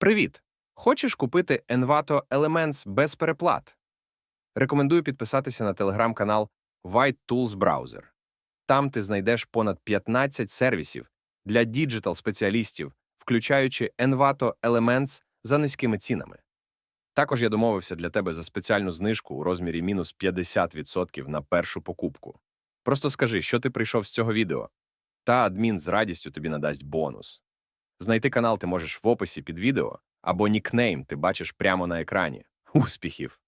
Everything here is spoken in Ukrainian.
Привіт! Хочеш купити Envato Elements без переплат? Рекомендую підписатися на телеграм-канал White Tools Browser. Там ти знайдеш понад 15 сервісів для діджитал-спеціалістів, включаючи Envato Elements за низькими цінами. Також я домовився для тебе за спеціальну знижку у розмірі мінус 50% на першу покупку. Просто скажи, що ти прийшов з цього відео, та адмін з радістю тобі надасть бонус. Знайти канал ти можеш в описі під відео, або нікнейм ти бачиш прямо на екрані. Успіхів!